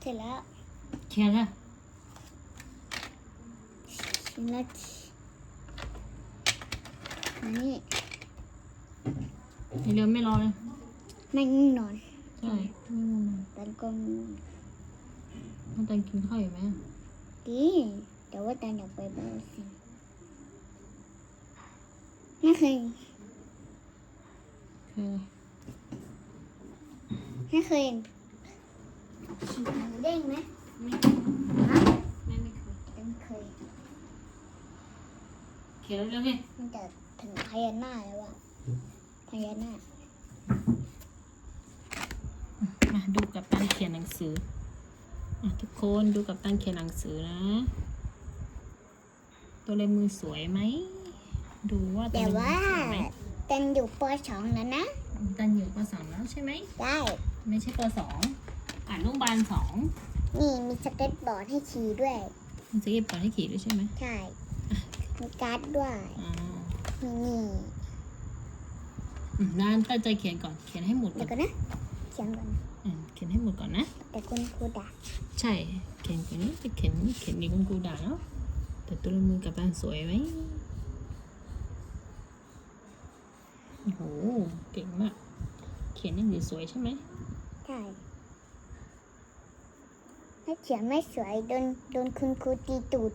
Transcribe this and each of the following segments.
เสร็จแล้วเขียนค่ะชิ้นละอันนี้เร็วๆไม่รอเลยไม่ง่วงนอนใช่ไม่ง่วงนอนตันก็ง่วงน้องตันกินข้าวอยู่ไหมดีแต่ว่าตันอยากไปบ้านสิไม่เคยเคยไม่เคยฉีดหมู เด้งไหมไม่ฮะไม่ไม่เคยตันเคย เขียนเร็วๆพี่มันจะถึงพญานาคแล้วอะพญานาคมาดูกับตันเขียนหนังสืออะทุกคนดูกับตันเขียนหนังสือนะ ตัวลายมือสวยไหม ดูว่าตัแต่วลายมืว่าอสวยไหมตันอยู่ปสองแล้วนะตันอยู่ปสองแล้วใช่ไหม ได้ ไม่ใช่ปสอง อ่านลูกบาลสองนี่มีสเก็ตบอร์ดให้ขี่ด้วยมันจะเก็บก่อนให้ขี่ด้วยใช่ไหมใช่ มีการ์ดด้วยอ๋อมีนี่อืมนั่นตั้งใจเขียนก่อน เขียนให้หมดก่เดี๋อยวนก่อนนะเขียนก่อนอืมเขียนให้หมดก่อนนะ แต่คุณครูด่าใช่ เขียนก่อนนี้จะเขียนเขียนดีคุณครูด่าเนาะแต่ตัวลายมือกับตันสวยไหมโอ้โหเก่งมาก เขียนหนังสือสวยใช่ไหม ใช่ ถ้าเขียนไม่สวยโดนโดนคุณครูตีตูด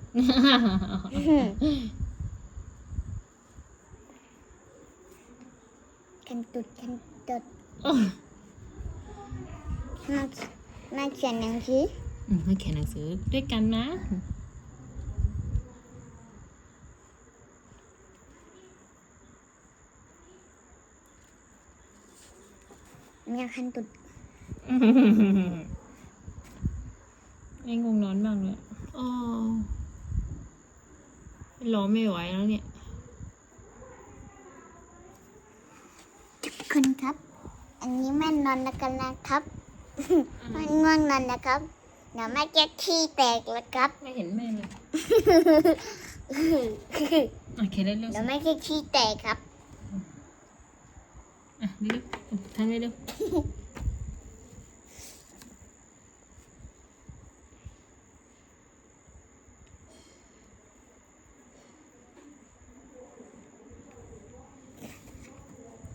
กันตุดกันตุดมามาเขียนหนังสืออืมมาเขียนหนังสือด้วยกันนะมีคันตุดไอ้งงนอนมากเลยอ๋อรอไม่ไหวแล้วเนี่ย ทุกคนครับ อันนี้แม่นอนแล้วกันนะครับไม่ง่วงนอนนะครับ เดี๋ยวแม่จะขี้แตกแล้วครับ ไม่เห็นแม่เลยอะเขียนเร็วๆเดี๋สิยวแม่จะขี้แตกครับ อะเร็วๆทำเร็ว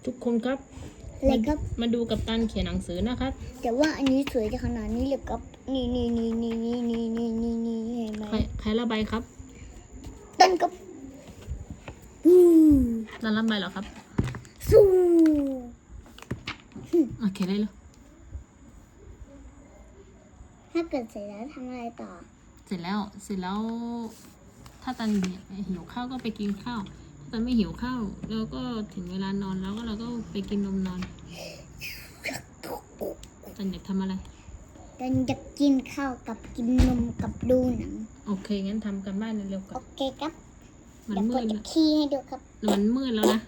ทุกคนครับอะไรครับ มาดูกับตันเขียนหนังสือนะครับ แต่ว่าอันนี้สวยจะขนาดนี้เลยครับนี่นี่นี่นี่นี่นี่นี่นี่นี่เห็นไหมใครใครระบายครับต้นกับฮู้ตันระบายเหรอครับ สู้อะเขียนได้เลยถ้าเกิดเสร็จแล้วทำอะไรต่อ เสร็จแล้วเสร็จแล้ว ถ้าตันหิวข้าวก็ไปกินข้าว ถ้าตันไม่หิวข้าวแล้วก็ถึงเวลานอนแล้วก็เราก็ไปกินนมนอนตันอยากทำอะไรตันจะกินข้าวกับกินนมกับดูหนังโอเคงั้นทำกันบ้านเร็วๆก่โออนเคครับมันเดี๋ยวมืกดดจะแล้วขี้ให้ดูครับ มันมืดแล้วนะ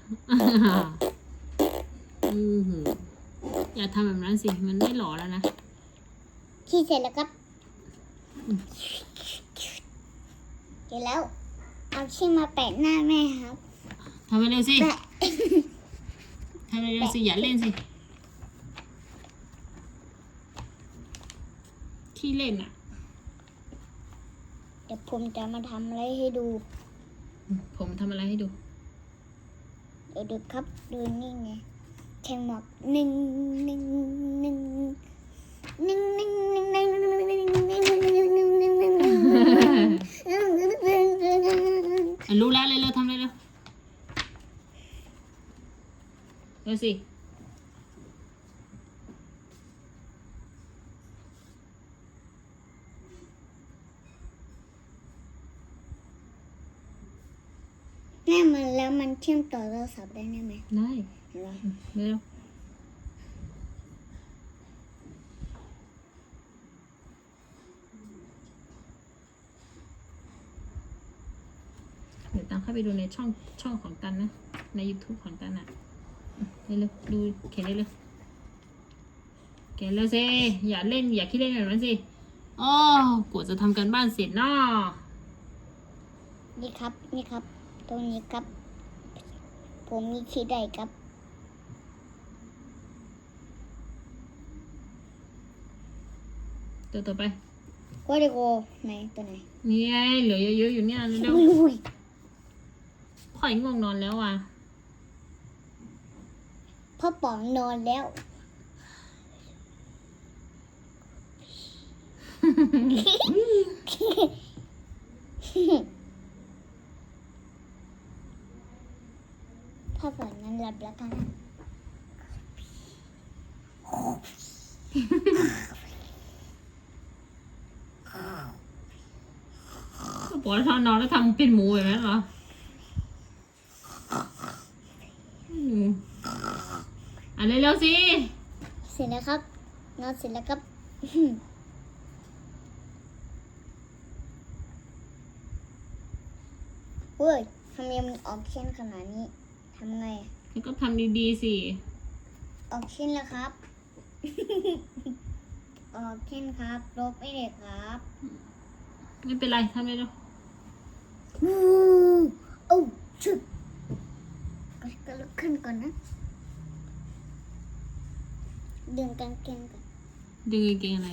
อือหืออย่าทำแบบนั้นสิมันไม่หล่อแล้วนะขี้เสร็จแล้วครับอืมเสร็จแล้ว เอาขี้มาแปะหน้าแม่ครับ ทำไปเร็วสิแปะทำไปเร็วสิ อย่าเล่นสิ ที่เล่นอะ เดี๋ยวผมจะมาทำอะไรให้ดู ผมทำอะไรให้ดู เดี๋ยวดูครับ ดูนี่ไงแข่งหมอกหนึ่ง เร็วสิ แม่มันแล้วมันเชื่อมต่อโทรศัพท์ได้ไหมได้เห็นไหมเร็วเดี๋ยวตังเข้าไปดูในช่องช่องของตันนะ ใน YouTube ของตันอะ เร็วๆดูเขียนเร็วๆเขียนเร็วสิอย่าเล่นอย่าคิดเล่นแบบนั้นสิอ๋อกว่าจะทำกันบ้านเสร็จเนาะนี่ครับ นี่ครับ ตรงนี้ครับ ผมมีที่ใดครับตัวต่อไปว่าเด็กโอไหนตัวไหนนี่ไงเหลือเยอะๆอยู่เนี่ยเร็วอุ้ยอุ้ยๆข่อยง่วงนอนแล้วว่ะ พ่อป๋องนอนแล้วถ้าฝันนั้นหลับแล้วกัน ปวดท้องนอนแล้วทำเป็นหมูแบบนั้นเหรอมอะ เร็วๆสิเสร็จแล้วครับนอนเสร็จแล้วครับเว้ยทำไมมันออกเช่นขนาดนี้ทำไงอะแล้วก็ทำดีๆสิ ออกเช่นแล้วครับ ออกเช่นครับลบไม่ได้ครับ ไม่เป็นไรทำเลยเร็ววู้โอ้ชุดก็ก็ลุกขึ้นก่อนนะ ดึงกางเกงก่อนดึงกางเกงอะไรอะไร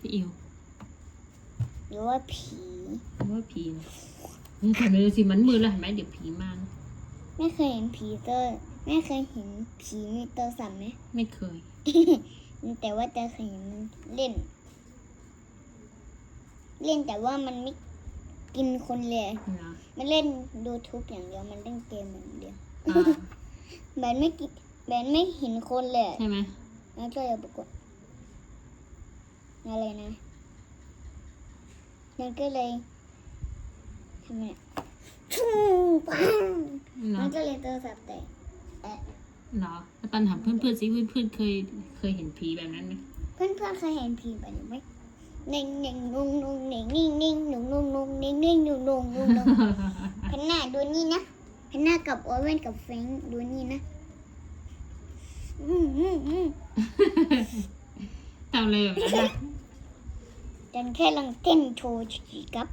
พี่อิวหรือว่าผีว่าผีนะนี่ทำเลยสิมันมือแล้วเห็นไหมเดี๋ยวผีมานะไม่เคยเห็นผีตัวไม่เคยเห็นผีมีตัวสั่นไหมไม่เคย แต่ว่าจะเคยเห็นมันเล่น เล่นแต่ว่ามันไม่ กินคนเลยนะมันเล่นดูทุกอย่างเดียวมันเล่นเกมอย่างเดียวอ่าแบนไม่กินแบนไม่เห็นคนเลยใช่ไหมแล้วก็เลยบอกว่าอะไรนะมันก็เลยทำไมอะชูปังเนาะมันก็เลยตัวสับแตกเหรอแล้วตอนถามเพื่อนๆสิเพื่อนๆเคยเคยเห็นผีแบบนั้นไหม เพื่อนเพื่อนๆเคยเห็นผีแบบนี้ไหมเนิ่งนิ่งนุ่งนุ่งเน่งนิ่งนิ่งนุ่งนุ่งนุ่งเน่งนิ่งนุ่งนุ่งนุ่งนุ่งพันหน้าดูนี่นะพันหน้ากับโอเว่นกับแฟรงค์ดูนี่นะอืมอืมอืมทำอะไรแบบนั้นอะจันแค่ลังเต้นโชว์จีกับ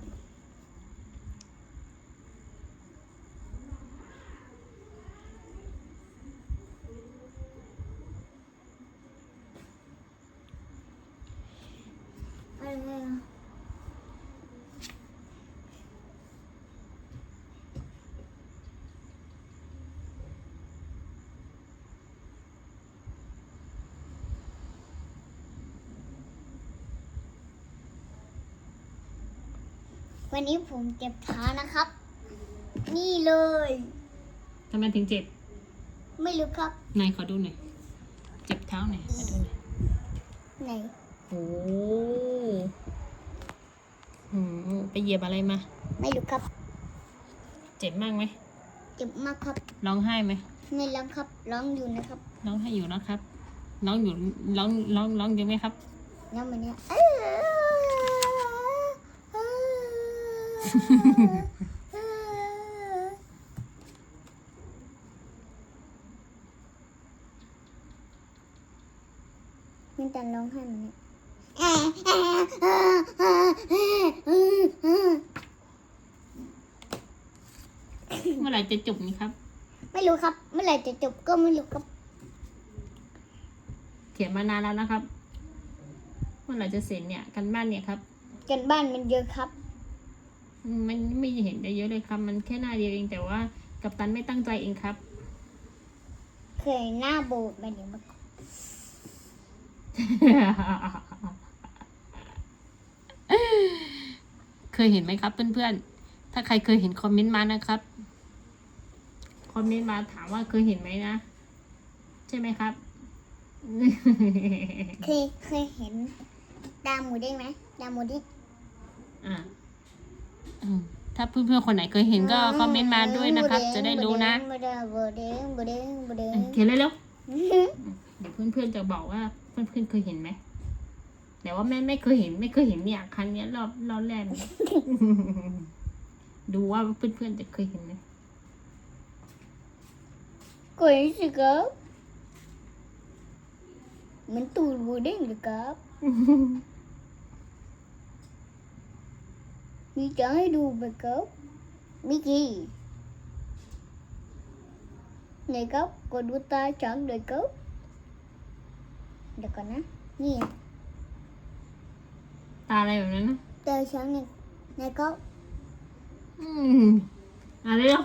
วันนี้ผมเจ็บเท้านะครับ นี่เลย ทำไมถึงเจ็บไม่รู้ครับไหนขอดูหน่อย เจ็บเท้าหน่อยขอดูหน่อย ไหนโอ้หืมไปเหยียบอะไรมา ไม่รู้ครับ เจ็บมากไหม เจ็บมากครับร้องไห้ไหมไม่ร้องครับร้องอยู่นะครับ ร้องไห้อยู่นะครับ ร้องอยู่ร้องร้องร้องอยู่ไหมครับ แล้วมันเนี่ย มันจะร้องไห้มันเนี่ยเมื่อไหร่จะจบนี่ครับ ไม่รู้ครับ เมื่อไหร่จะจบก็ไม่รู้ครับ เขียนมานานแล้วนะครับ เมื่อไหร่จะเสร็จเนี่ยกันบ้านเนี่ยครับ กันบ้านมันเยอะครับ มันไม่เห็นจะเยอะเลยครับ มันแค่หน้าเดียวเองแต่ว่ากัปตันไม่ตั้งใจเองครับ เคยหน้าโบดมาเดี๋ยวมาเคยเห็นไหมครับเพื่อนๆ ถ้าใครเคยเห็นคอมเมนต์มานะครับ คอมเมนต์มาถามว่าเคยเห็นไหมนะ ใช่ไหมครับ เคยเคยเห็นดาวหมูเด้งไหมดาวหมูเด้งอะอืม ถ้าเพื่อนๆคนไหนเคยเห็นก็คอมเมนต์มาด้วยนะครับ จะได้รู้นะบูเด้งบูเด้งบูเด้งบูเด้งเออเขียนเลยเร็วเดี๋ยวเพื่อนๆจะบอกว่าเพื่อนๆเคยเห็นไหมแต่ว่าแม่ไม่เคยเห็น ไม่เคยเห็นเนี่ยครั้งเนี้ยรอบรอบแรกเนี่ยดูว่าเพื่อนๆจะเคยเห็นไหมก็เห็นสิครับเหมันตูดบูเด้งเลยครับมีจะให้ดูไหมครับมิกกี้ไหนครับ กดดูตาช้างเลยครับเดี๋ยวก่อนนะนี่ตาอะไรแบบนั้นนะตาช้างเนี่ยไหนครับ อืมอะเร็ว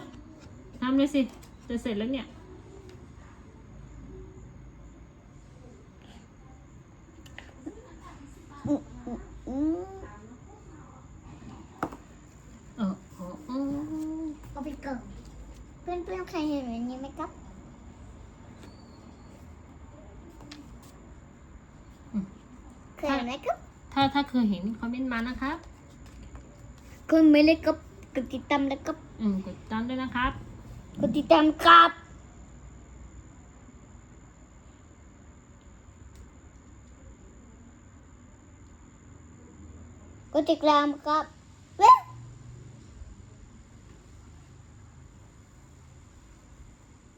ทำเลยสิ จะเสร็จแล้วเนี่ย อืมอืมอืม เออเออเออ เอาไปก่อนเพื่อนเพื่อนๆใครเห็นแบบนี้ไหมครับ เคยเห็นไหมครับ ถ้าถ้าเคยเห็นคอมเมนต์มานะครับคนไม่เล็กก็กดติดตามแล้วก็อืมกดติดตามด้วยนะครับกดติดตามครับกดติดตามครับเว้ย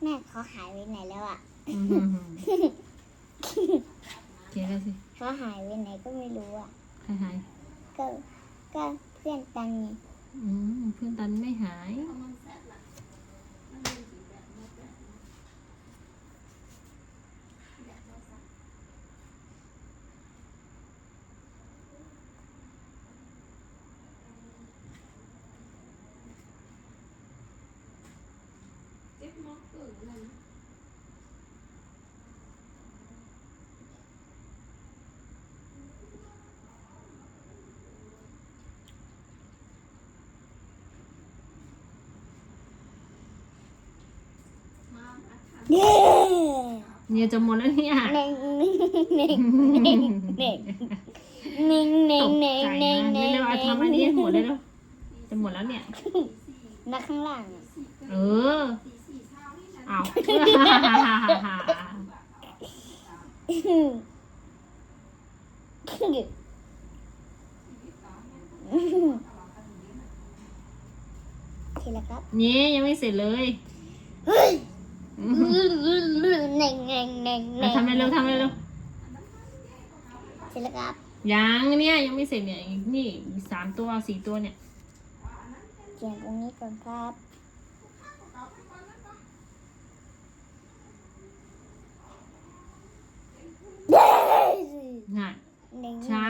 แม่เขาหายไปไหนแล้วอะอืม เขียนอะไรสิเขาหายไปไหนก็ไม่รู้อะ ใครหายก็ก็เพื่อนตังไงอืมเพื่อนตันไม่หาย เย้เนี่ยจะหมดแล้วเนี่ยเน่งเน่งเน่งเน่งเน่งเน่งเน่งตกใจเน่งนะเน่งเร็วๆเอาทำอันนี้ให้หมดเลยแล้วจะหมดแล้วเนี่ย นักข้างล่างอะเออเอาทีละครับนี่ยังไม่เสร็จเลย เฮ้ยอืม เน่งเน่งเน่งเอาเน่งทำเร็วๆทำเร็วทีละครับๆยังเนี่ยยังไม่เสร็จเนี่ยนี่อีกสามตัวสี่ตัวเนี่ย เขียนตรงนี้ก่อนครับ ง่ายเน่งช้า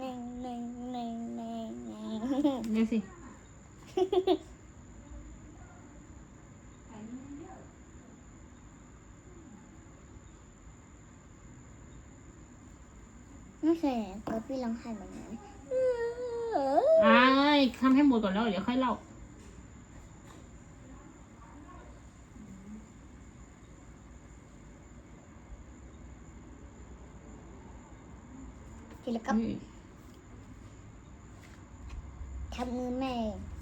เน่งเน่งเน่งเน่งเน่งเร็วสิ ไม่เคยเห็นก็พี่ร้องไห้แบบนั้นอ้ายทำให้หมดก่อนแล้วเดี๋ยวค่อยเล่าทีละครับอืมทำมือแม่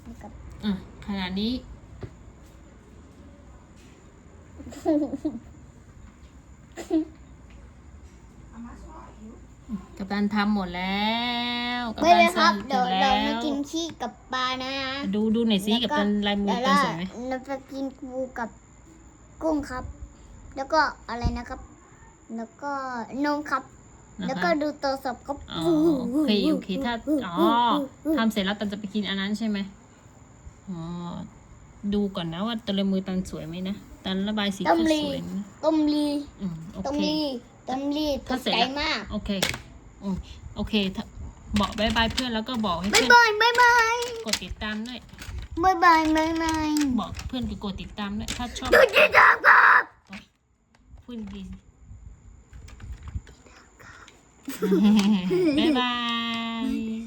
นะครับอะขนาดนี้กัป ตันทำหมดแล้วกัปไม่ตันเลยครับสเดี๋ยวร็จเราแล้มาวกินขี้กับปลานะดูดูหน่อยสิกับตันลายมือแล้วตัก็นสวยไหมเราไปกินปูกับกุ้งครับ แล้วก็อะไรนะครับ แล้วก็นมครับ นะแล้วคะก็ดูโทรศัพท์ครับอ๋อโอเคโอเคถ้าอ๋อทำเสร็จแล้วตันจะไปกินอันนั้นใช่ไหมอ๋อดูก่อนนะว่าตัวลายมือตันสวยไหมนะตันระบายสีต้มก็ลีสวยนะต้มลีอืมโอต้มเค ลีต้มลีตถ้ากเสร็จใจแล้ว มาก โอเคอืม โอเคถ้าบอกบายบายเพื่อนแล้วก็บอกให้บ๊ายเพื่อนบายบ๊ายบายกดติดตามด้วย บ๊ายบายบ๊ายบายบอกเพื่อนกดติดตามด้วยถ้าชอบดูจิตตามครับพูดดีบายบาย